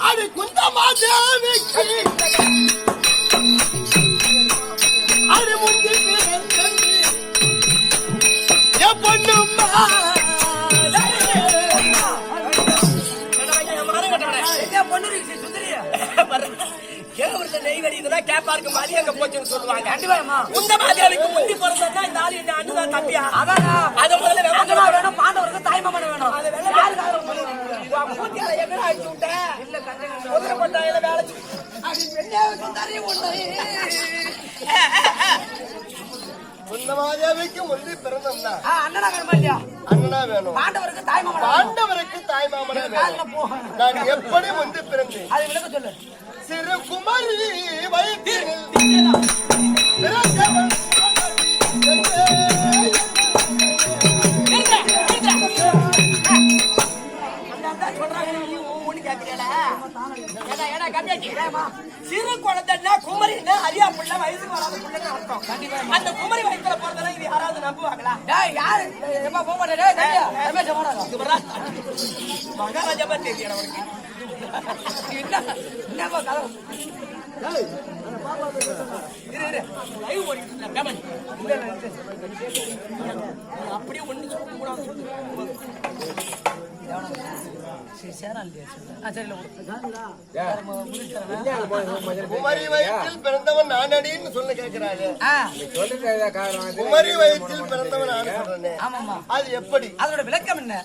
அது குந்தமா தேவிக்கு அது முந்தி பிறந்தது என் பொண்ணும்மா கேவரத்தை நெய் வெடிக்குதுன்னா கேப்பாருக்கு மாதிரி அங்க போச்சுன்னு சொல்லுவாங்க. உந்த மாதிரிக்கு முந்தி பிறந்தா இந்த ஆளு அண்ணுதான் தம்பியா? அதை முதல்ல வேணும் பாண்டவருக்கு தாய்மாமன் வேணும். அதை வெள்ளை யாருக்கு மூத்தியால எங்கடா அடிச்சு விட்ட? இல்ல கஞ்ச கொட்டாயில வேலை செஞ்சு- அது பெண்ணாவது சுந்தரி ஒண்ணு. குந்தமா தேவிக்கு முந்தி பிறந்தோம்னா? அண்ணனா வேணுமா இல்லையா? அண்ணனா வேணும். பாண்டவருக்கு தாய்மாமன். பாண்டவருக்கு தாய் மாமனா வேணும். நான் எப்படி முந்தி பிறந்தேன்? அது விளக்க சொல்லு. சிறு குமரி வயிற்றினில் சிறு குழந்தைன்னா குமரின்னா அரியா புள்ள வயசுக்கு வராத புள்ளன்னு அர்த்தம் அந்த குமரி வயசுல பிறந்தெல்லாம் இது யாராவது நம்புவாங்களா யாரு எப்பா போக மாட்டேன் மகாராஜா பத்தி தெரியும் அவனுக்கு என்ன என்னப்பா கதை. அப்படியே ஒண்ணு சொல்ல கூடாது குமரி வயிற்றில் பிறந்தவன் நானடின்னு சொல்ல கேட்கிறாரு குமரி வயிற்றில் பிறந்தவன் நான் சொல்றேனே. அது எப்படி? அதோட விளக்கம் என்ன?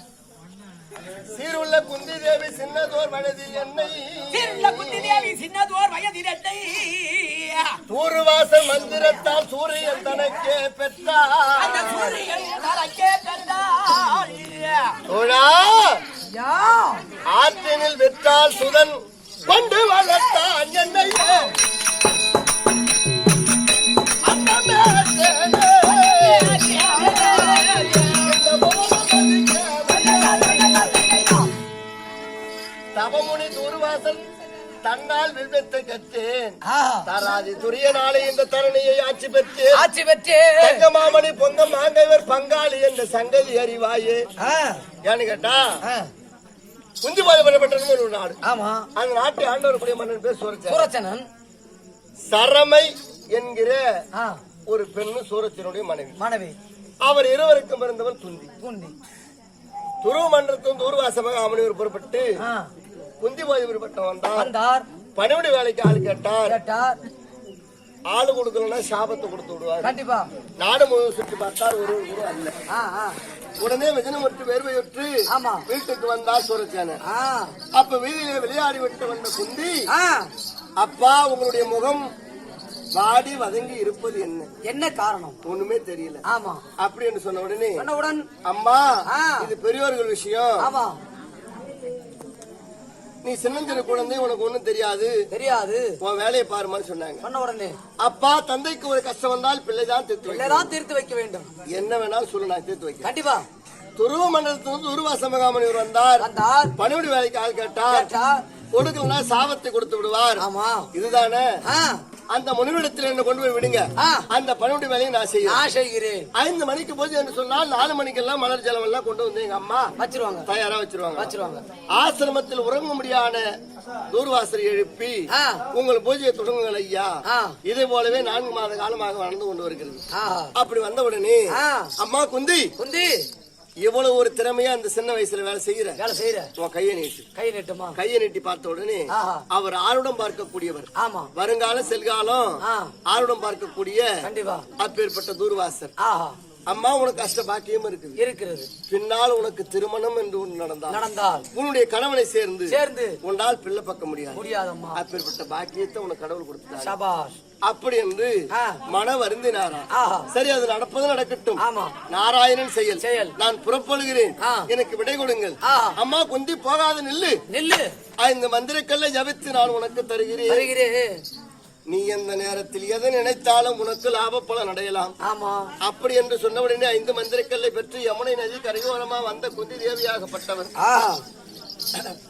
சீருள்ள குந்தி தேவி சின்னதோர் வயதில் என்னை சீருள்ள குந்தி தேவி சின்னதோர் வயதிரட்டை தூர்வாச மந்திரத்தால் சூரியன் தனக்கே பெற்றார். பெற்று தங்கமாமணி பொங்க மாங்கவர் பங்காளி என்ற சங்கதி அறிவாயே. ஆ. ஏன்னு கேட்டா குந்தி பாதப்பட்டது ஒரு நாடு. ஆமா. அந்த நாட்டை ஆண்டவருடைய மன்னன் பேர் சூரச்சன். சூரச்சனன். சரமை என்கிற ஒரு பெண்ணு சூரச்சனுடைய மனைவி. மனைவி. அவர் இருவருக்கும் பிறந்தவன் குந்தி பூண்டி துருவ மன்றத்தும் தூர்வாசமாக அமனிவர் புறப்பட்டு குந்தி வந்தான் வந்தார். பணிவிட வேலைக்கு ஆள் கேட்டார். கேட்டார். ஆளு கொடுக்கலன்னா சாபத்தை கொடுத்து விடுவார். கண்டிப்பா. நாடு முழுவதும் சுற்றி பார்த்தார் ஒரு ஒரு அல்ல. உடனே விஜயமுற்று வேர்வையுற்று. வீட்டுக்கு வந்தார் சூரச்சேன அப்ப வீதியில விளையாடி விட்டு வந்த குந்தி அப்பா உங்களுடைய முகம் வாடி வதங்கி இருப்பது என்ன? என்ன காரணம்? ஒண்ணுமே தெரியல. ஆமா. அப்படி என்று சொன்ன உடனே சொன்னவுடன் அம்மா. இது பெரியோர்கள் விஷயம். ஆமா. நீ சின்னஞ்சிறு குழந்தை உனக்கு ஒண்ணும் தெரியாது. தெரியாது. உன் வேலையை பாருமான்னு சொன்னாங்க. சொன்ன உடனே அப்பா தந்தைக்கு ஒரு கஷ்டம் வந்தால் பிள்ளைதான் தீர்த்து. இல்லதான் தீர்த்து வைக்க வேண்டும். என்ன வேணாலும் சொல்லு நான் தீர்த்து வைக்கிறேன். கண்டிப்பா. துருவ மண்டலத்திலிருந்து உருவாச மகாமணிவர் வந்தார். பணிவிட வேலைக்கு ஆள் கேட்டார். கொடுக்கலன்னா சாபத்தை கொடுத்து விடுவார். ஆமா. இதுதானே? அந்த முனிவிடத்தில் என்ன கொண்டு போய் விடுங்க. அந்த பணிவிட வேலையை நான் நான் செய்கிறேன். ஐந்து மணிக்கு போது என்று சொன்னால் நாலு மணிக்கெல்லாம் மலர் ஜலம் எல்லாம் கொண்டு வந்து எங்க அம்மா வச்சிருவாங்க. தயாரா வச்சிருவாங்க. வச்சிருவாங்க. ஆசிரமத்தில் உறங்க முடியாத தூர்வாசரை எழுப்பி. உங்கள் பூஜையை தொடங்குங்கள் ஐயா. இதே போலவே நான்கு மாத காலமாக வளர்ந்து கொண்டு வருகிறது. அப்படி வந்த உடனே. அம்மா குந்தி. குந்தி. இவ்வளவு ஒரு திறமையா அந்த சின்ன வயசுல வேலை செய்யற வேலை செய்யற உன் கையை நீட்டு. கை நீட்டுமா? கையை நீட்டி பார்த்த உடனே. அவர் ஆருடம் பார்க்கக்கூடியவர். ஆமா. வருங்காலம் செல்காலம். ஆருடம் பார்க்கக்கூடிய கண்டிப்பா. அப்பேற்பட்ட தூர்வாசர். ஆஹா. அம்மா உனக்கு கஷ்ட பாக்கியம் இருக்குது. இருக்கிறது. பின்னால் உனக்கு திருமணம் என்று ஒன்று நடந்தால். நடந்தால். உன்னுடைய கணவனை சேர்ந்து சேர்ந்து. உன்னால் பிள்ளை பார்க்க முடியாது. முடியாதம்மா. அப்பேற்பட்ட பாக்கியத்தை உனக்கு கடவுள் கொடுத்தார் சபாஷ். அப்படி என்று. மன வருந்தினாரா சரி அது நடப்பது நடக்கட்டும். நாராயணன் செயல். செயல். நான் புறப்படுகிறேன். எனக்கு விடை கொடுங்கள். அம்மா குந்தி போகாத நில்லு. நில்லு. இந்த மந்திரக்கல்ல ஜபித்து நான் உனக்கு தருகிறேன். நீ எந்த நேரத்தில் எதை நினைத்தாலும் உனக்கு லாப பலன் அடையலாம். ஆமா. அப்படி என்று சொன்ன உடனே ஐந்து மந்திரக்கல்லை பெற்று யமுனை நதி கரையோரமா வந்த குந்தி தேவியாகப்பட்டவர்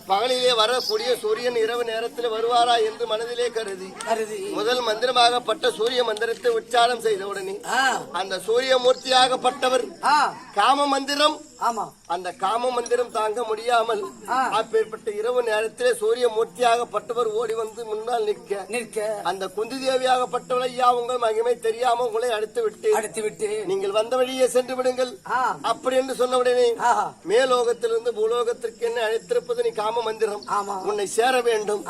பகலிலே வரக்கூடிய சூரியன் இரவு நேரத்தில் வருவாரா என்று மனதிலே கருதி. கருதி. முதல் மந்திரமாகப்பட்ட சூரிய மந்திரத்தை உச்சாரம் செய்த உடனே ஆ. அந்த சூரிய மூர்த்தியாகப்பட்டவர் காம மந்திரம் ஆமா. அந்த காம மந்திரம் தாங்க முடியாமல். அப்பேற்பட்ட இரவு நேரத்திலே சூரிய மூர்த்தியாகப்பட்டவர் ஓடி வந்து முன்னால் நிற்க. நிற்க. அந்த குந்தி தேவியாகப்பட்டவளை ஐயா உங்கள் மகிமை தெரியாம உங்களை அடுத்து விட்டு அடுத்து விட்டு நீங்கள் வந்த வழியே சென்று விடுங்கள். அப்படி என்று சொன்ன உடனே மேலோகத்திலிருந்து பூலோகத்திற்கு என்ன அழைத்திருப்பது நீ காம மந்திரம். உன்னை சேர வேண்டும்.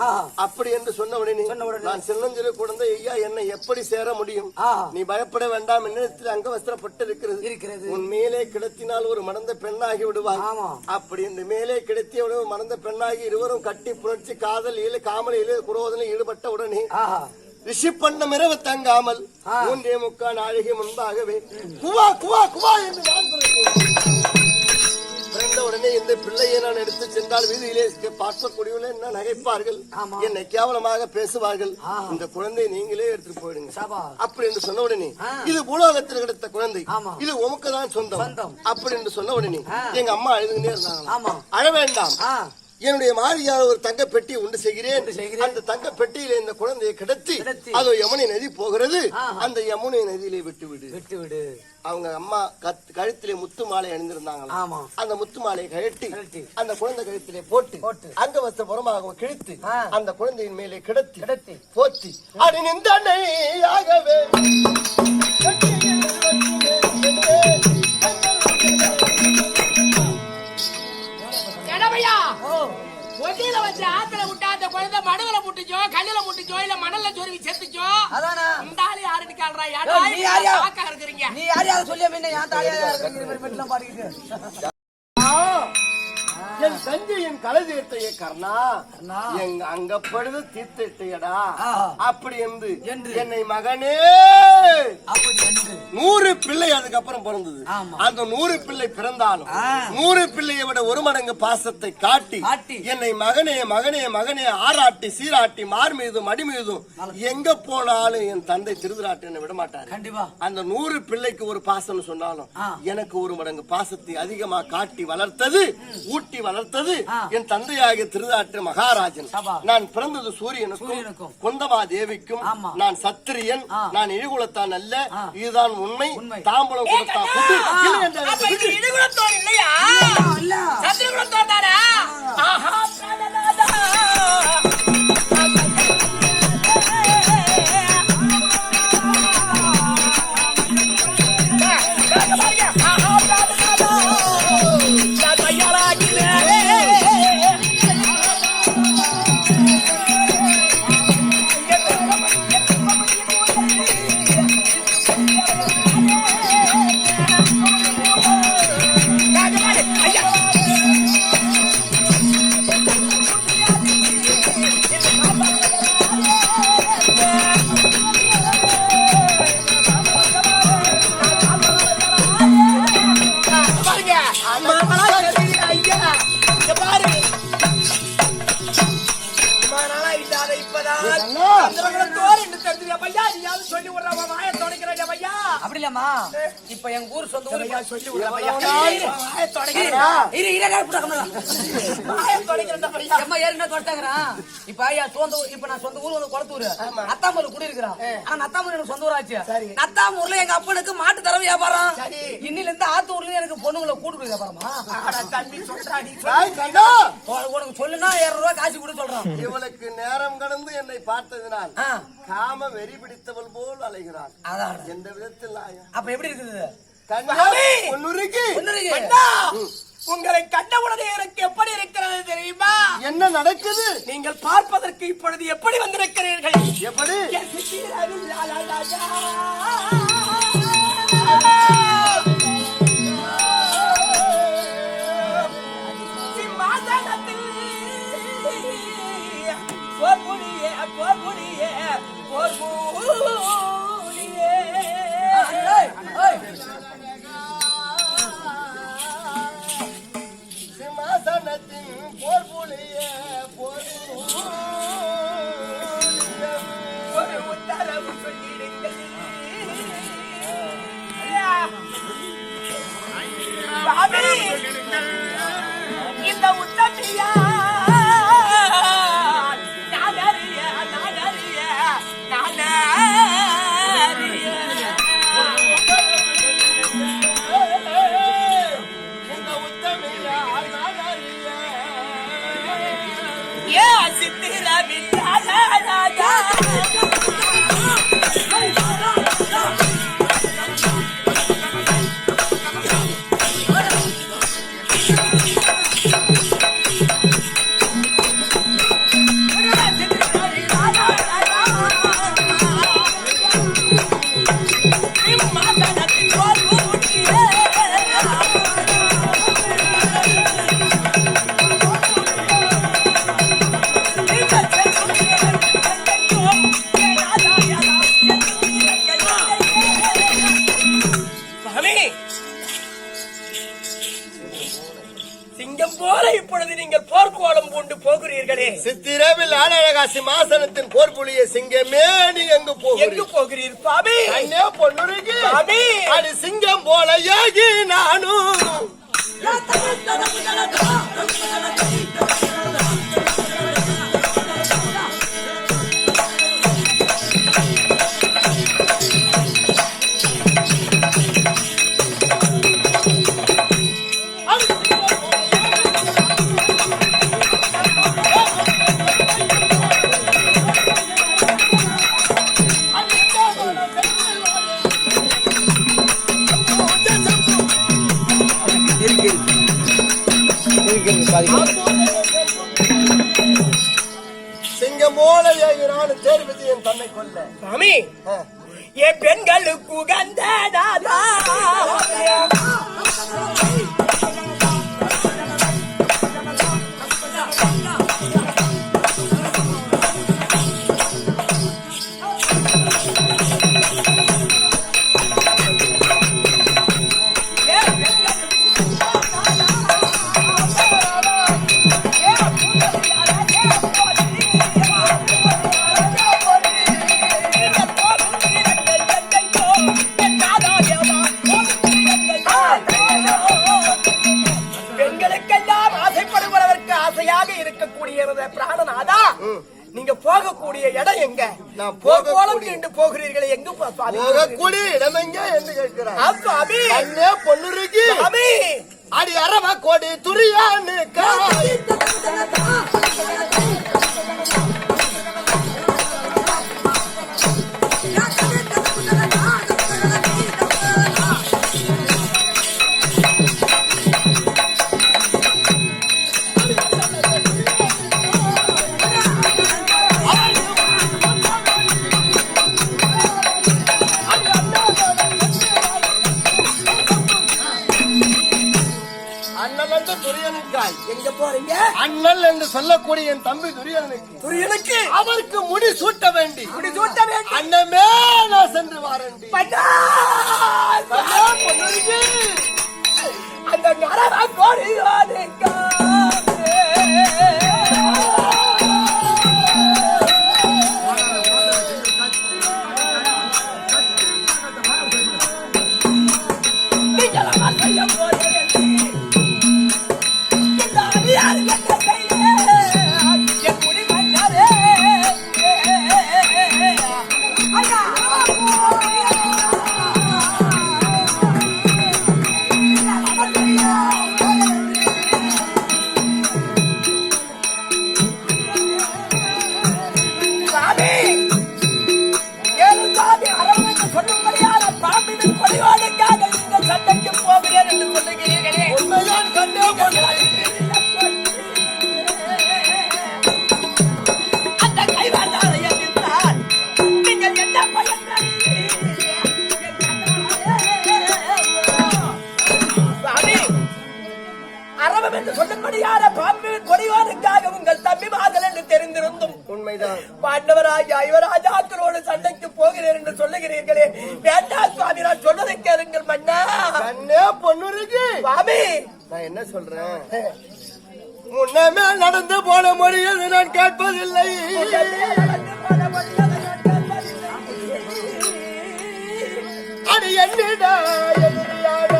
அப்படி என்று சொன்ன உடனே. நான் சின்னஞ்சிறு குழந்தை ஐயா என்னை எப்படி சேர முடியும்? நீ பயப்பட வேண்டாம். என்னிடத்தில் அங்கவஸ்திரப்பட்டு இருக்கிறது. இருக்கிறது. உன் மேலே கிடத்தினால் ஒரு மணந்த பெண்ணாகி விடுவாய் ஆமா. அப்படி இந்த மேலே கிடத்திய உடனே மணந்த பெண்ணாகி இருவரும் கட்டி புணர்ச்சி காதல் ஈழ காமலையிலே குரோதனில் ஈடுபட்ட உடனே ரிஷி பண்ண இரவு தங்காமல் மூன்றே முக்கால் நாழிகை முன்பாகவே குவா குவா குவா என்று பிறந்த உடனே இந்த பிள்ளையை நான் எடுத்து சென்றால் வீதியிலே பார்க்கக்கூடியவர்கள் என்ன நகைப்பார்கள். என்னை கேவலமாக பேசுவார்கள். இந்த குழந்தை நீங்களே எடுத்துட்டு போயிடுங்க. அப்படி என்று சொன்ன உடனே. இது பூலோகத்தில் கிடைத்த குழந்தை. இது உமக்கு தான் சொந்தம். அப்படி என்று சொன்ன உடனே. எங்க அம்மா அழுதுகிட்டே இருந்தாங்க அழ வேண்டாம். என்னுடைய மாரியார் ஒரு தங்க பெட்டி உண்டு செய்கிறேன். அந்த தங்க பெட்டியில இந்த குழந்தையை கிடத்தி. அதோ யமுனை நதி போகிறது. அந்த யமுனை நதியிலே விட்டு விடு விட்டு விடு அவங்க அம்மா கழுத்திலே முத்து மாலை அணிந்திருந்தாங்க ஆமா அந்த முத்து மாலையை கழட்டி. அந்த குழந்தை கழுத்திலே போட்டு போட்டு. அங்க வஸ்திர புறமாக கிழித்து. அந்த குழந்தையின் மேலே கிடத்தி கிடத்தி. போத்தி அடி நின்றனையாகவே ஒட்டியில வச்சு ஆத்துல விட்டா அந்த குழந்தை மடுவுல முட்டுச்சோ கல்லுல முட்டுச்சோ இல்ல மணல்ல சொருவி செத்துச்சோ? அதானா? இந்த ஆளு யாருன்னு கேள்றா ஏய், நீ யார் யார்? இருக்கிறீங்க? நீ யார் யாரும் சொல்லியா முன்ன? ஏன் தாலியா இருக்கிற பெட்லாம் பாடிக்கிட்டு. என் தஞ்சை என் கலை தீர்த்தைய கர்ணா. எங்க அங்க படுது தீர்த்திட்டையடா. அப்படி என்று. என்னை மகனே நூறு பிள்ளை அதுக்கப்புறம் பிறந்தது. அந்த நூறு பிள்ளை பிறந்தாலும். நூறு பிள்ளையை விட ஒரு மடங்கு பாசத்தை காட்டி. என்னை மகனே மகனே மகனே ஆராட்டி சீராட்டி மார் மீதும் மடி மீதும் எங்க போனாலும் என் தந்தை திருதுராட்டு என்னை விட மாட்டாரு கண்டிப்பா அந்த நூறு பிள்ளைக்கு ஒரு பாசம்னு சொன்னாலும். எனக்கு ஒரு மடங்கு பாசத்தை அதிகமா காட்டி வளர்த்தது ஊட்டி வளர்த்தது. என் தந்தையாகிய திருதாட்டு மகாராஜன். நான் பிறந்தது சூரியனுக்கும். குந்தமா தேவிக்கும். நான் சத்திரியன். நான் இழிகுலத்தான் அல்ல. இதுதான் உண்மை உண்மை. தாம்பூலம் கொடுத்தா இப்ப எங்க ஊர் சொந்த ஊர் சொல்லி இப்ப சொந்த ஊர் இப்ப நான் சொந்த ஊர் வந்து குளத்தூர். அத்தாமூர் குடியிருக்கிறான் ஆனா நத்தாமூர் எனக்கு சொந்த ஊராச்சு. நத்தாமூர்ல எங்க அப்பனுக்கு மாட்டு தர வியாபாரம். சரி. இன்னில இருந்து ஆத்தூர்ல எனக்கு பொண்ணுங்களை கூட்டு வியாபாரமா? அட தம்பி சொல்றா நீ ஏய், கண்ணா, உனக்கு சொல்லுனா ஏழு ரூபாய் காசு கொடு சொல்றான். இவளுக்கு நேரம் கடந்து என்னை பார்த்ததினால் காம வெறி பிடித்தவள் போல் அலைகிறாள். அதான். எந்த விதத்தில்? அப்ப எப்படி இருக்குது? உங்களை கண்டவுடனே எனக்கு எப்படி இருக்கிறது தெரியுமா? என்ன நடக்குது? நீங்கள் பார்ப்பதற்கு இப்பொழுது எப்படி வந்திருக்கிறீர்கள்? எப்படி? Uganda! போகக்கூடிய இடம் எங்க? நான் போகோலம் என்று போகிறீர்களே எங்க போ- சுவாமி? போகக்கூடிய இடமெங்க என்று கேட்கிறார். ஆ, சுவாமி அண்ணே பொண்ணுருக்கு சுவாமி! அடி அரவ கோடி துரியான்னு சொல்லக்கூடிய என் தம்பி துரியனுக்கு துரியனுக்கு அவருக்கு முடி சூட்ட வேண்டி இப்படி சூட்ட வேண்டும் அண்ணமே நான் சென்று வாரண்டி அந்த நரவ கோடியோனுக்கு என்ன சொல்றேன் முன்னமே நடந்து போன மொழியை நான் கேட்பதில்லை. அடி என்னடா எதிரியான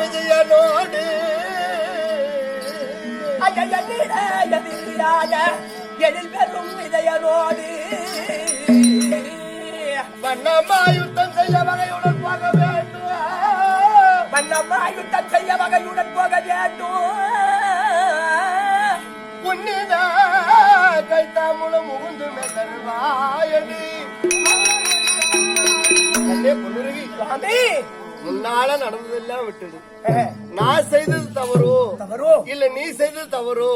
விஜயனோடு. எழில் பெறும் இதயனோடு மன்னம்மா யுத்தம் செய்ய வகையுடன் போக வேண்டும்? மன்னம்மா யுத்தம் செய்ய வகையுடன் போக வேண்டும். முகுந்து மெதல்வாயடி கண்ணே பொன்னுருகி சாமி. முன்னால நடந்ததெல்லாம் விட்டுடு. நான் செய்தது தவறோ? தவறோ? இல்ல நீ செய்தது தவறோ.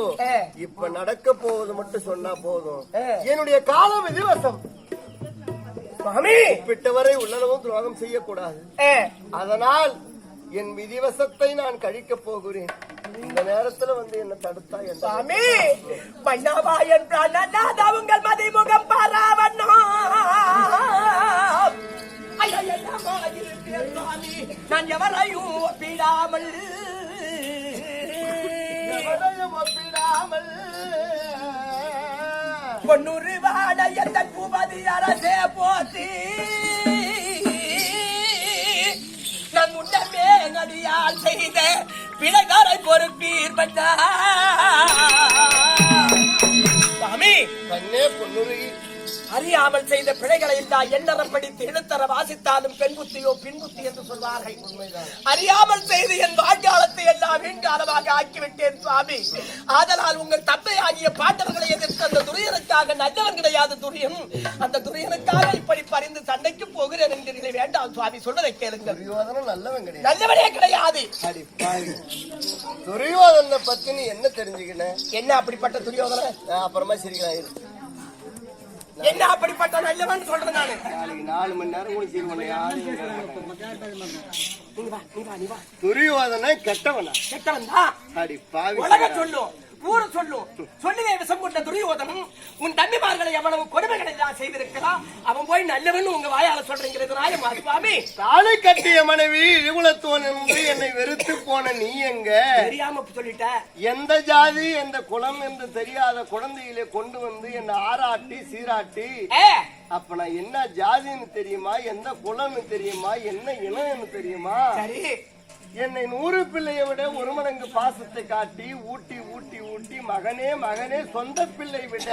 இப்ப நடக்க போவது மட்டும் சொன்னா போதும். என்னுடைய காலம் விதிவசம் சாமி. விட்டவரை உள்ளளவும் துரோகம் செய்யக்கூடாது. அதனால் என் விதிவசத்தை நான் கழிக்கப் போகிறேன். இந்த நேரத்துல வந்து என்ன தடுத்தா என்ன? சாமி மன்னவாயன் பிராணநாத உங்கள் மதிமுகம் பாராவண்ணா. சாமி நான் எவரையும் ஒப்பிடாமல் ஒப்பிடாமல் பொன்னூறு வாட எந்த பூபதி அரசே போத்தி பிழைகாரை பொறுப்பீர் பட்டா. அறியாமல் செய்த பிழைகளை இல்லா எண்ணறம் படித்து வாசித்தாலும் பெண் புத்தியோ பின் புத்தி என்று சொல்வார்கள். அறியாமல் செய்து என் வாழ்க்காலத்தை எல்லாம் வீண்காலமாக ஆக்கிவிட்டேன் சுவாமி. ஆதலால் உங்கள் தந்தை ஆகிய பாண்டவர்களை எதிர்த்து அந்த துரியனுக்காக நல்லவன் கிடையாது துரியம். அந்த துரியனுக்காக இப்படி பறிந்து சண்டைக்கு போகிறேன் என்கிறீர்களே. வேண்டாம் சுவாமி. சொல்வதை கேளுங்கள். துரியோதனன் நல்லவன் கிடையாது. நல்லவனே கிடையாது. துரியோதனை பத்தி என்ன தெரிஞ்சுக்கின? என்ன அப்படிப்பட்ட துரியோதன அப்புறமா சிரிக்கலாம். என்ன அப்படிப்பட்ட நல்லவன் சொல்றேன் நானு? நாளைக்கு நாலு மணி நேரம் நீ வா துரியோதனை கெட்டவனா? கெட்டவன் தான். அடி பாவி உலக சொல்லும். ஊரு சொல்லும் சொல்லுவே விஷம் கொண்ட துரியோதனும் உன் தம்பிமார்களை எவ்வளவு கொடுமைகளை எல்லாம் செய்திருக்கலாம்? அவன் போய் நல்லவன் உங்க வாயால சொல்றீங்கிறது நியாயமா சுவாமி? தாலி கட்டிய மனைவி இகுலத்தோன் என்று என்னை வெறுத்து போன நீ எங்க? தெரியாம சொல்லிட்ட. எந்த ஜாதி எந்த குலம் என்று தெரியாத குழந்தையிலே கொண்டு வந்து என்னை ஆராட்டி சீராட்டி. அப்ப நான் என்ன ஜாதின்னு தெரியுமா எந்த குலம்னு தெரியுமா என்ன இனம்னு தெரியுமா? சரி. என்னை நூறு பிள்ளையை விட ஒரு மடங்கு பாசத்தை காட்டி ஊட்டி ஊட்டி ஊட்டி மகனே மகனே சொந்த பிள்ளை விட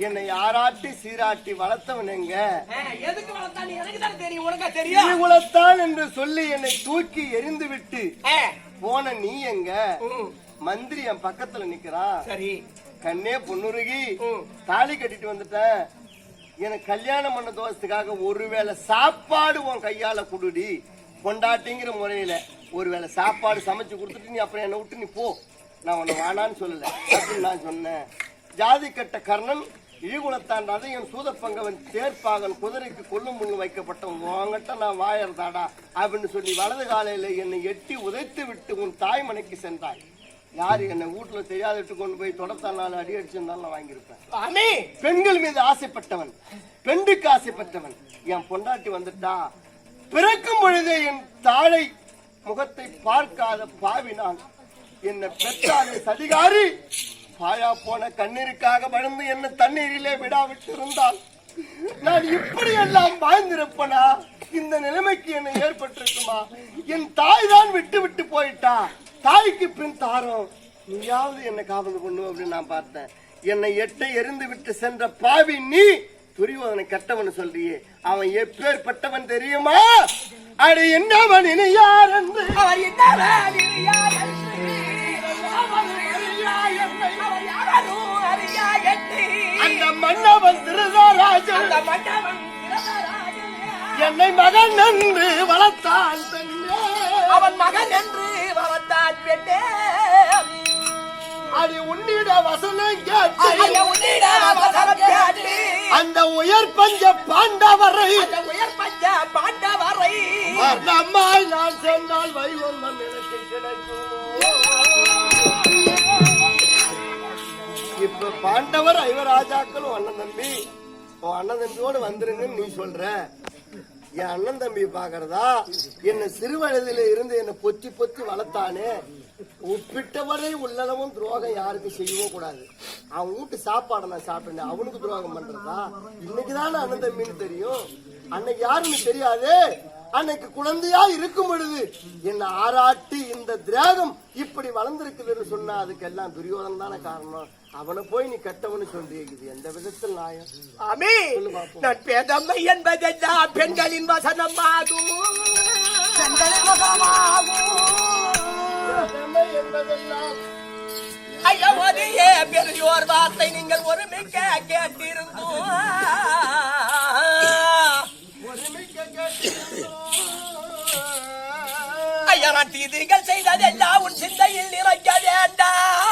என்னை ஆராட்டி சீராட்டி வளர்த்தவன் எங்க? ஏ, எதுக்கு வளர்த்தான் எனக்கு தான் தெரியும் உனக்கா தெரியும்? இகுலத்தான் என்று சொல்லி என்னை தூக்கி எரிந்து விட்டு போன நீ எங்க? மந்திரி என் பக்கத்துல நிக்கிறான் சரி. கண்ணே பொன்னுருகி ம். தாலி கட்டிட்டு வந்துட்டேன். எனக்கு கல்யாணம் பண்ண தோசத்துக்காக ஒருவேளை சாப்பாடு உன் கையால குடுடி கொண்டாட்டிங்கிற முறையில. ஒருவேளை சாப்பாடு சமைச்சு கொடுத்துட்டு நீ அப்புறம் என்னை விட்டு நீ போ. நான் உன்னை வேணான்னு சொல்லல. அப்படின்னு நான் சொன்னேன். ஜாதி கட்ட கர்ணன் இழிகுலத்தாண்டாத என் சூதப்பங்கவன் தேர்ப்பாகன் குதிரைக்கு கொல்லும் முன்னு வைக்கப்பட்டவன் உங்ககிட்ட நான் வாயறதாடா அப்படின்னு சொல்லி வலது காலையில என்னை எட்டி உதைத்து விட்டு உன் தாய்மனைக்கு சென்றாய். யாரு என்னை வீட்டுல தெரியாத விட்டு கொண்டு போய் தொடத்தால் அடி அடிச்சிருந்தாலும் நான் வாங்கியிருப்பேன். பெண்கள் மீது ஆசைப்பட்டவன் பெண்டுக்கு ஆசைப்பட்டவன். என் பொண்டாட்டி வந்துட்டா பிறக்கும் பொழுதே என் தாழை முகத்தை பார்க்காத பாவி நான் என்னை பெற்றாலே சதிகாரி. பாயா போன கண்ணீருக்காக வளர்ந்து என்ன தண்ணீரிலே விடாவிட்டு இருந்தால் நான் இப்படி எல்லாம் வாழ்ந்திருப்பனா? இந்த நிலைமைக்கு என்ன ஏற்பட்டிருக்குமா? என் தாய் தான் விட்டு விட்டு போயிட்டா? தாய்க்கு பின் தாரம். நீயாவது என்னை காவல் பண்ணும் அப்படின்னு நான் பார்த்தேன். என்னை எட்டை எரிந்து விட்டு சென்ற பாவி நீ துரியோதனை கெட்டவன் சொல்றியே. அவன் எப்பேற்பட்டவன் தெரியுமா? அடி என்னவன் இனி யார் என்று அவர் என்னவன் அறியாய் என்று. அந்த மன்னவன் திருதராஜன் அந்த மன்னவன் என்னை மகன் என்று வளர்த்தான் பெண்ணே. அவன் மகன் என்று வளர்த்தான் பெண்ணே. அடி உன்னிட வசனம் கேட்டு அந்த உயர் பஞ்ச பாண்டவரை அந்த உயர் பஞ்ச பாண்டவரை நம்மால் நான் சென்றால் வைகுந்தம் எனக்கு கிடைக்கும். இப்ப பாண்டவர் ஐவராஜாக்களும் அண்ணன் தம்பி உன் அண்ணன் தம்பியோடு வந்துருங்கன்னு நீ சொல்ற. என் அண்ணன் தம்பி பாக்குறதா என்ன சிறு வயதில இருந்து என்ன பொத்தி பொத்தி வளர்த்தானே? உப்பிட்டவரை உள்ளளவும் துரோகம் யாருக்கும் செய்யவும் கூடாது. அவன் வீட்டு சாப்பாடை நான் சாப்பிட்டேன் அவனுக்கு துரோகம் பண்றதா? இன்னைக்குதானே அண்ணன் தம்பின்னு தெரியும். அன்னைக்கு யாருன்னு தெரியாது. அன்னைக்கு குழந்தையா இருக்கும் பொழுது என்ன ஆராட்டி இந்த திரேகம் இப்படி வளர்ந்திருக்குதுன்னு சொன்னா அதுக்கெல்லாம் துரியோதனம் தானே காரணம். அவனை போய் நீ கெட்டவனு சொல்றியே இது எந்த விதத்தில் நியாயம்? ஆமே. நான் பேதம்மை என்பதெல்லாம் பெண்களின் வசனமாகும். பெண்களின் வசனமாகும். என்பதெல்லாம் ஐயா ஒரே பெரியோர் வார்த்தை நீங்கள் ஒருமிக்க கேட்டிருந்தோம். ஐயா நான் தீதிகள் செய்ததெல்லாம் உன் சிந்தையில் நிறைக்க வேண்டாம்.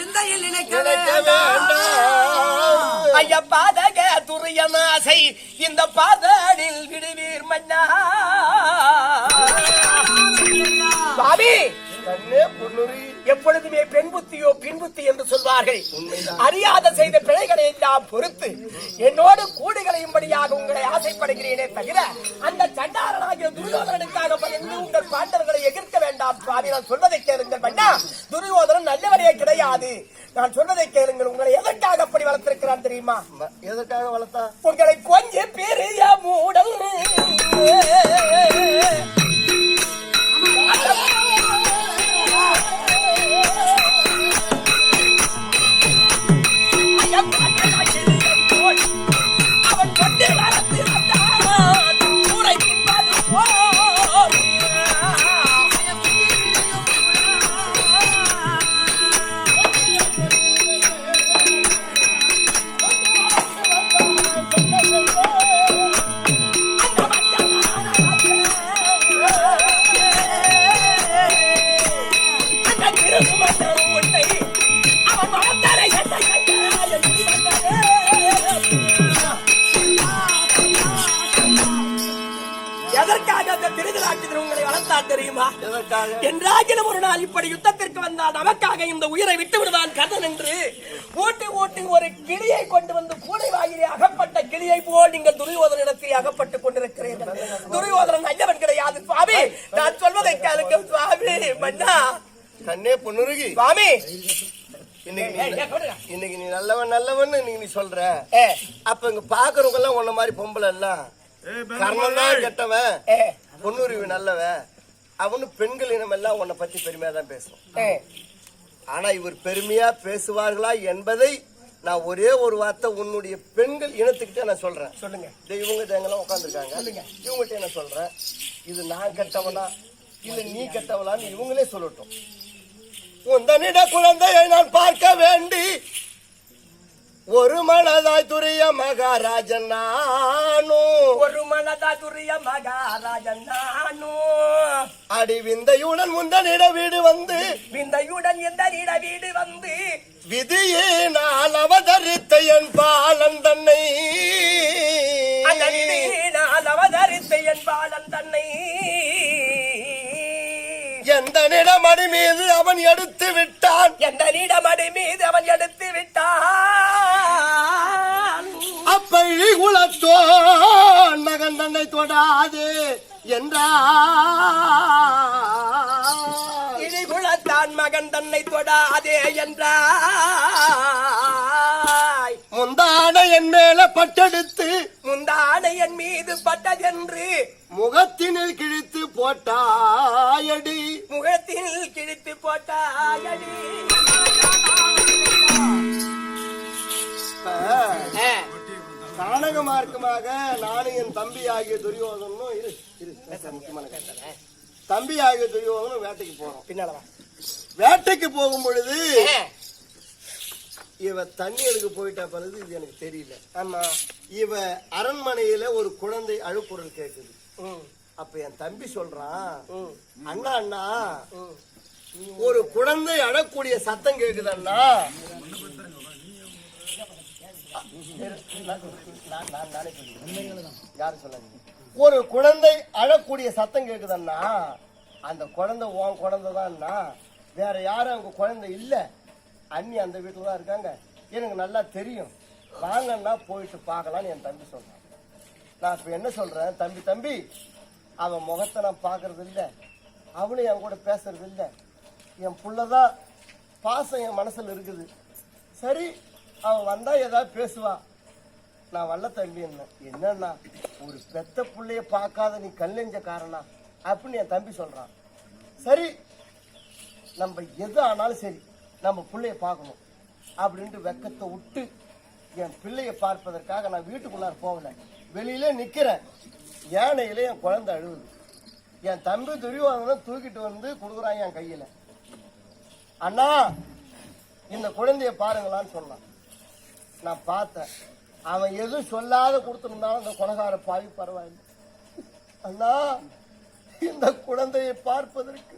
சிந்தையில் நினைக்க நினைக்க வேண்டாம். ஐயா பாதக துரியன் ஆசை இந்த பாதனில் விடுவீர் மன்னா. சுவாமி எப்பொழுதுமே பெண் புத்தியோ பின் புத்தி என்று சொல்வார்கள். அறியாத செய்த பிழைகளை எல்லாம் பொறுத்து என்னோடு கூடுகளையும்படியாக உங்களை ஆசைப்படுகிறேனே தவிர அந்த சண்டாரனாகிய துரியோதனனுக்காக பயந்து உங்கள் பாண்டவர்களை எதிர்க்க வேண்டாம் சுவாமி. நான் சொல்வதை கேளுங்கள் மன்னா. துரியோதனன் நல்லவரே கிடையாது. நான் சொல்வதை கேளுங்கள். உங்களை எதற்காக அப்படி வளர்த்திருக்கிறான் தெரியுமா? எதுக்காக வளர்த்தா? உங்களை கொஞ்சம் பெரிய மூடல். அவன் வளர்த்தான் தெரியுமா? என்றாகிலும் ஒரு நாள் இப்படி யுத்தத்திற்கு வந்தால் நமக்காக இந்த உயிரை விட்டு விடுவான் கதன் என்று ஊட்டி ஊட்டி ஒரு கிளியை கொண்டு வந்து பூனை வாயிலே அகப்பட்ட கிளியை போல் நீங்கள் துரியோதனிடத்தில் அகப்பட்டுக் கொண்டிருக்கிறீர்கள். துரியோதனன் ஐயவன் கிடையாது சுவாமி. நான் சொல்வதை கேளுங்க சுவாமி. மன்னா. கண்ணே பொன்னுருகி. சுவாமி. இன்னைக்கு நீ நல்லவன் நல்லவன் நீ சொல்ற. அப்ப இங்க பாக்குறவங்க எல்லாம் உன்ன மாதிரி பொம்பளை எல்லாம் கர்ணன் தான் கெட்டவன். ஏ, பொன்னுருவி நல்லவன். அவனு பெண்கள் இனம் எல்லாம் உன்னை பத்தி பெருமையா தான் பேசும் ஏ. ஆனா இவர் பெருமையா பேசுவார்களா என்பதை நான் ஒரே ஒரு வார்த்தை உன்னுடைய பெண்கள் இனத்துக்கிட்ட நான் சொல்றேன். சொல்லுங்க. இவங்க தேங்கெல்லாம் உட்காந்துருக்காங்க இவங்ககிட்ட என்ன சொல்றேன்? இது நான் கெட்டவனா? இல்ல நீ கெட்டவளான்னு இவங்களே சொல்லட்டும். உந்தனிட குழந்தையை நான் பார்க்க வேண்டி ஒரு மனதாய் துரிய மகாராஜன் நானும் ஒரு மனதா துரிய மகாராஜன் நானும் அடி விந்தையுடன் முந்தனிட வீடு வந்து. விந்தையுடன் எந்த நிட வீடு வந்து. விதியே நான் அவதரித்த என் பாலன் தன்னை. நான் அவதரித்த என் பாலன் தன்னை. எந்த நிடமணி மீது அவன் எடுத்து விட்டான்? எந்த நீடமடி மீது அவன் எடுத்து விட்டான்? அப்ப இழிகுலத்தோன் மகன் தன்னை தொடாதே என்றார். இழிகுலத்தான் மகன் தன்னை தொடாதே என்றாய். முந்தான என் மேல பட்டெடுத்து முந்தானை என் மீது பட்டதென்று முகத்தினில் கிழித்து போட்டாயடி. முகத்தில் கிழித்து போட்டாயடி. கானக மார்க்கமாக நானும் என் தம்பி ஆகிய துரியோதனும் இரு இரு. முக்கியமான கேட்டேன். தம்பி ஆகிய துரியோதனும் வேட்டைக்கு போறோம். பின்னாலவா வேட்டைக்கு போகும் பொழுது இவ தண்ணி எடுக்க போயிட்டா பிறகு இது எனக்கு தெரியல. ஆமா இவ அரண்மனையில ஒரு குழந்தை அழுக்குரல் கேக்குது. ம், அப்ப என் தம்பி சொல்றான் அண்ணா அண்ணா. ஒரு குழந்தை அழக்கூடிய சத்தம் கேக்குது அண்ணா யாரு சொன்னாங்க ஒரு குழந்தை அழக்கூடிய சத்தம் கேக்குதண்ணா. அந்த குழந்தை உன் குழந்தை தான்ண்ணா வேற யாரும் அவங்க குழந்தை இல்ல. அண்ணி அந்த வீட்டுல தான் இருக்காங்க. எனக்கு நல்லா தெரியும். வாங்கண்ணா போயிட்டு பார்க்கலாம்னு என் தம்பி சொல்றான். நான் இப்ப என்ன சொல்றேன்? தம்பி தம்பி அவன் முகத்தை நான் பார்க்கறது இல்லை அவளும் என் கூட பேசுறது இல்லை என் புள்ளதான் பாசம் என் மனசில் இருக்குது. சரி அவன் வந்தால் ஏதாவது பேசுவான் நான் வல்ல தம்பி என்ன? என்னன்னா ஒரு பெத்த பிள்ளைய பார்க்காத நீ கல்லெஞ்ச காரணா அப்படின்னு என் தம்பி சொல்கிறான் சரி நம்ம எது ஆனாலும் சரி நம்ம பிள்ளைய பார்க்கணும் அப்படின்ட்டு வெக்கத்தை விட்டு என் பிள்ளைய பார்ப்பதற்காக நான் வீட்டுக்குள்ளார போகலை. வெளியிலே நிற்கிறேன் யானையில் என் குழந்தை அழுகுது என் தம்பி துரியோதனை தூக்கிட்டு வந்து கொடுக்குறான் என் கையில். அண்ணா இந்த குழந்தைய பாருங்களான்னு சொன்னான். நான் பார்த்தேன். அவன் எதுவும் சொல்லாத கொடுத்துருந்தாலும் அந்த கொலகார பாவி பரவாயில்லை. அண்ணா இந்த குழந்தையை பார்ப்பதற்கு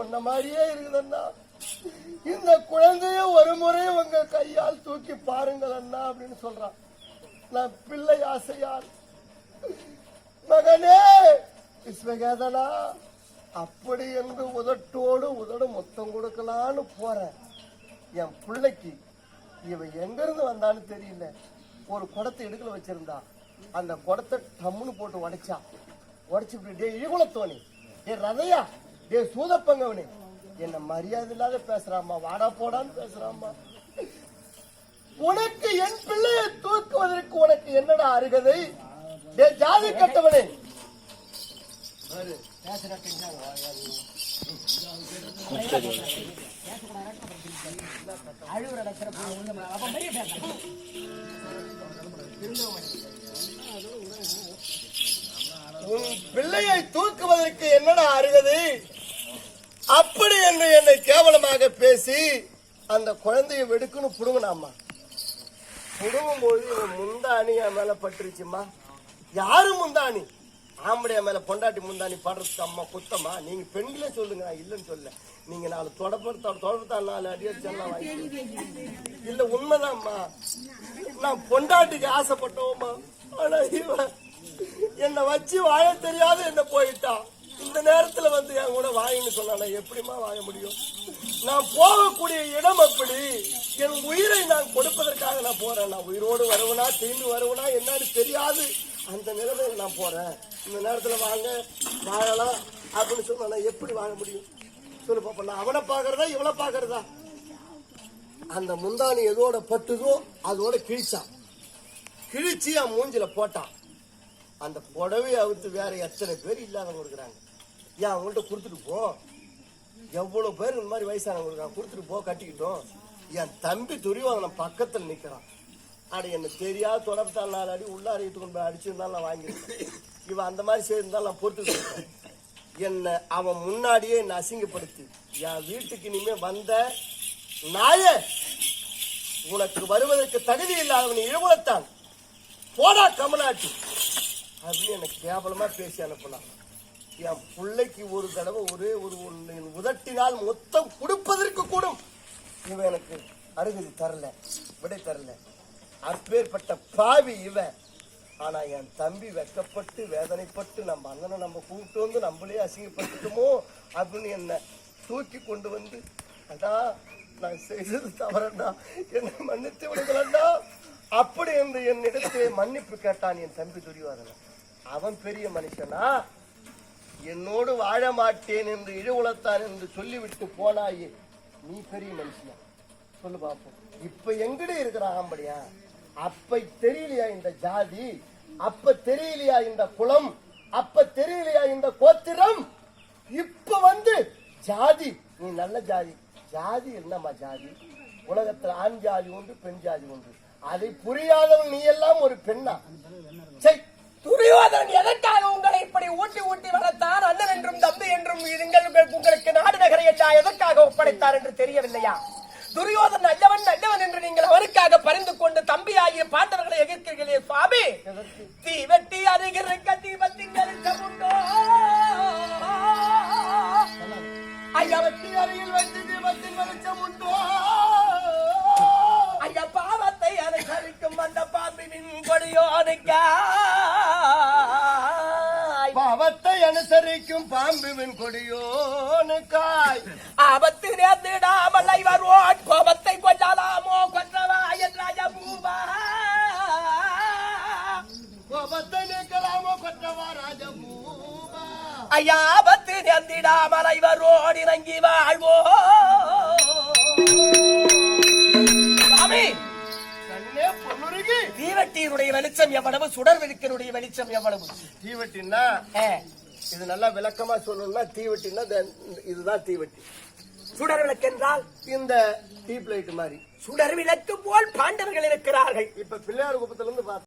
உன்ன மாதிரியே இருக்குதண்ணா இந்த குழந்தைய ஒரு முறை உங்க கையால் தூக்கி பாருங்கள் அண்ணா அப்படின்னு சொல்றான். நான் பிள்ளை ஆசையால் மகனே விஸ்வகேதனா அப்படி என்று உதட்டோடு உதடு மொத்தம் கொடுக்கலான்னு போறேன். என் பிள்ளைக்கு இவன் எங்கிருந்து வந்தான்னு தெரியல. ஒரு குடத்தை இடுக்கல வச்சிருந்தா. அந்த குடத்தை டம்முன்னு போட்டு உடைச்சா. உடைச்சு டே இழுகுலத்தோனி டே ரதையா. டே சூதப்பங்கவனே. என்ன மரியாதை இல்லாத பேசுறாமா வாடா போடான்னு பேசுறாமா உனக்கு என் பிள்ளையை தூக்குவதற்கு உனக்கு என்னடா அருகதை? டே ஜாதி கட்டவனே. அழுகுற அப்ப பெரிய உன் பிள்ளையை தூக்குவதற்கு என்னடா அருகதை? அப்படி என்று என்னை கேவலமாக பேசி அந்த குழந்தையை வெடுக்குன்னு புடுங்கினாமா புடுங்கும் போது இவன் முந்தாணி மேல பட்டுருச்சுமா யாரு முந்தாணி ஆம்படைய மேல பொண்டாட்டி முந்தாணி படுறதுக்கு அம்மா குத்தமா? நீங்க பெண்களே சொல்லுங்க நான் இல்லைன்னு சொல்ல நீங்க நாலு தொடப்படுத்த தொடர்பத்தான் நாலு அடியடிச்செல்லாம் வாங்கி இல்ல உண்மைதான்மா. நான் பொண்டாட்டிக்கு ஆசைப்பட்டோமா ஆனா இவன் என்னை வச்சு வாழ தெரியாத என்ன போயிட்டான் இந்த நேரத்துல வந்து என் கூட வாயின்னு சொன்னா எப்படிமா எப்படிம்மா வாழ முடியும்? நான் போகக்கூடிய இடம் அப்படி. என் உயிரை நான் கொடுப்பதற்காக நான் போறேன். நான் உயிரோடு வருவனா தீண்டு வருவனா என்னன்னு தெரியாது. அந்த நிலைமையில் நான் போறேன். இந்த நேரத்தில் வாங்க வாழலாம் அப்படின்னு சொன்னா நான் எப்படி வாழ முடியும்? சொல்லு பாப்பா நான் அவனை பாக்குறதா இவனை பாக்குறதா? அந்த முந்தானி எதோட பட்டுதோ அதோட கிழிச்சான் கிழிச்சு. அவன் மூஞ்சில போட்டான். அந்த புடவையை அவுத்து வேற எத்தனை பேர் இல்லாதவங்க இருக்கிறாங்க. ஏன் அவங்கள்ட்ட கொடுத்துட்டு போ. எவ்வளவு பேர் இந்த மாதிரி வயசானவங்க இருக்காங்க. கொடுத்துட்டு போ கட்டிக்கிட்டோம். என் தம்பி துரிவாங்க பக்கத்தில் நிக்கிறான். அட என்ன தெரியாத தொடப்பட்டால் நாலு அடி உள்ளார கொண்டு போய் அடிச்சிருந்தாலும் நான் வாங்கியிருக்கேன் இவன் அந்த மாதிரி செய்திருந்தாலும் நான் பொறுத்து என்னை அவன் முன்னாடியே என்னை அசிங்கப்படுத்தி. என் வீட்டுக்கு இனிமே வந்த நாய உனக்கு வருவதற்கு தகுதி இல்லாதவன் இழுவத்தான் போடா கமலாட்டி அப்படின்னு எனக்கு கேவலமா பேசி அனுப்பினான். என் பிள்ளைக்கு ஒரு தடவை ஒரே ஒரு ஒன்று உதட்டினால் மொத்தம் கொடுப்பதற்கு கூடும். இவன் எனக்கு அருகதி தரல விடை தரல. அப்பேற்பட்ட பாவி இவன். ஆனா என் தம்பி வெக்கப்பட்டு வேதனைப்பட்டு நம்ம அண்ணனை நம்ம கூப்பிட்டு வந்து நம்மளே அசிங்கப்பட்டுட்டோமோ அப்படின்னு என்ன தூக்கி கொண்டு வந்து அதான் நான் செய்தது தவறண்டா என்னை மன்னித்து விடுங்களா அப்படி என்று என்னிடத்திலே மன்னிப்பு கேட்டான் என் தம்பி துரியோதனன். அவன் பெரிய மனுஷனா? என்னோடு வாழ மாட்டேன் என்று இழுவுளத்தான் என்று சொல்லிவிட்டு போனாயே. நீ பெரிய மனுஷனா? சொல்லு பாப்போம். இப்ப எங்கடி இருக்கிற ஆம்படியா அப்ப தெரியலையா இந்த ஜாதி? அப்ப தெரியலையா இந்த குலம் அப்ப தெரியலையா இந்த கோத்திரம்? இப்ப வந்து ஜாதி. நீ நல்ல ஜாதி. ஜாதி என்னம்மா ஜாதி? உலகத்துல ஆண் ஜாதி ஒன்று பெண் ஜாதி ஒன்று அதை புரியாதவன் நீ எல்லாம் ஒரு பெண்ணா. சை துரியோதன் எதற்காக உங்களை இப்படி ஊட்டி ஊட்டி வளர்த்தார்? அண்ணன் என்றும் தம்பி என்றும் உங்கள்- உங்களுக்கு நாடு நகரை எதற்காக ஒப்படைத்தார் என்று தெரியவில்லையா? துரியோதன் நல்லவன் நல்லவன் என்று நீங்கள் அவருக்காக பரிந்து கொண்டு தம்பியாகிய பாண்டவர்களை எதிர்க்கிறீர்களே சுவாமி. தீ வெட்டி அருகிருக்க தீபத்தின் வெளிச்சமுண்டோ ஐயா வெட்டி அருகில் வைத்து தீபத்தின் வெளிச்சம் உண்டோ ஐயா பாவத்தை அனுசரிக்கும் அந்த பாம்பினின் கொடியோனுக்காய் பாவத்தை அனுசரிக்கும் பாம்புவின் கொடியோனுக்காய். ஆபத்து நேர்ந்திடாமல் வருவோன் கோபத்தை கொள்ளலாமோ கொன்றவா என் ராஜபூபா கோபத்தை நீக்கலாமோ கொற்றவா ராஜபூமா ஐயா ஆபத்து நேர்ந்திடாமல் வருவோன் இறங்கி வாழ்வோ சாமி தீவட்டியினுடைய வெளிச்சம் எவ்வளவு சுடர் விளக்கினுடைய வெளிச்சம் எவ்வளவு தீவட்டின்னா இது நல்லா விளக்கமா சொல்லணும்னா தீவட்டின்னா இதுதான் தீவட்டி. சுடர் விளக்கென்றால் இந்த டீப் லைட் மாதிரி. சுடர் விளக்கு போல் பாண்டவர்கள் இருக்கிறார்கள். இப்ப பிள்ளையார் குப்பத்துல இருந்து பார்த்தா